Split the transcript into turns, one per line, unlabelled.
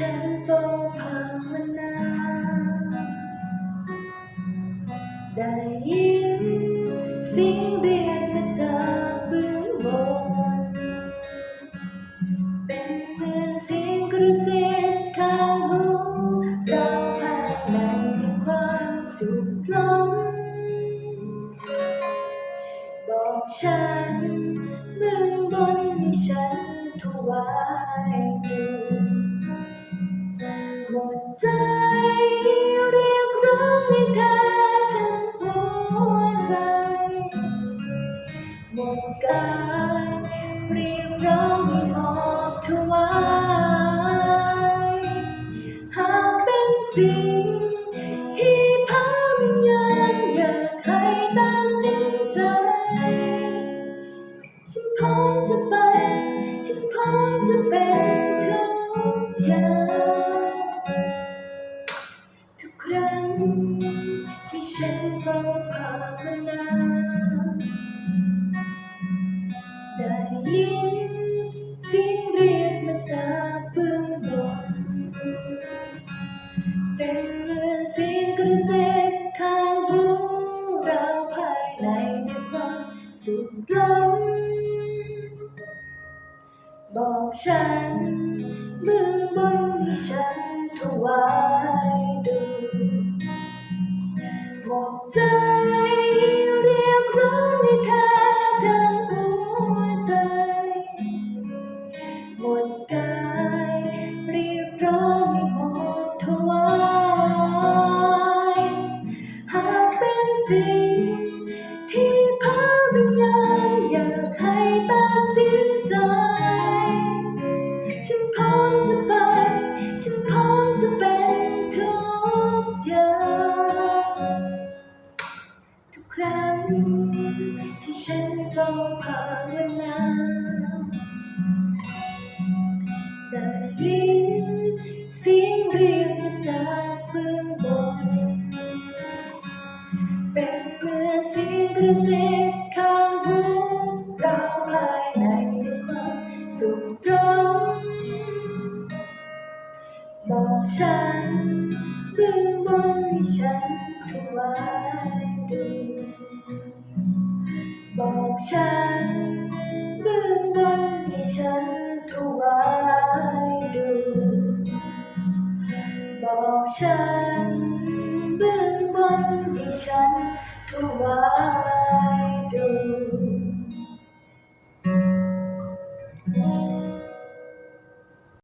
ฉันเฝ้าภาวนา ได้ยินเสียงเดียกมาจากเบื้องบน เป็นเหมือนเสียงกระซิบข้างหูเราภายในด้วยความสุขล้นบอกฉันเบื้องบนให้ฉันถวาย หมดใจเรียกร้องให้เธอทั้งหัวใจ หมดกายเรียกร้องให้มอบถวายหากเป็นสิ่ง ฉันเฝ้าภาวนาได้ยินเสียงเรียกมาจากเบื้องบนเป็นเหมือนเสียงกระเซิบข้างหูเราภายในด้วยความสุขล้นบอกฉัน ให้มอบถวายหากเป็นสิ่ง ที่พาวิญญาณอยากให้ตัดสินใจ ฉันพร้อมจะไป ฉันพร้อมจะเป็นทุกอย่างทุกครั้งที่ฉันเฝ้าภาวนา ระซิบข้างหูเราภายในด้วยความสุขร้อนบอกฉันเบื้องบนให้ฉันถวายดูบอกฉันเบื้องบนให้ฉันถวายดูบอกฉันเบื้องบนให้ฉันถวา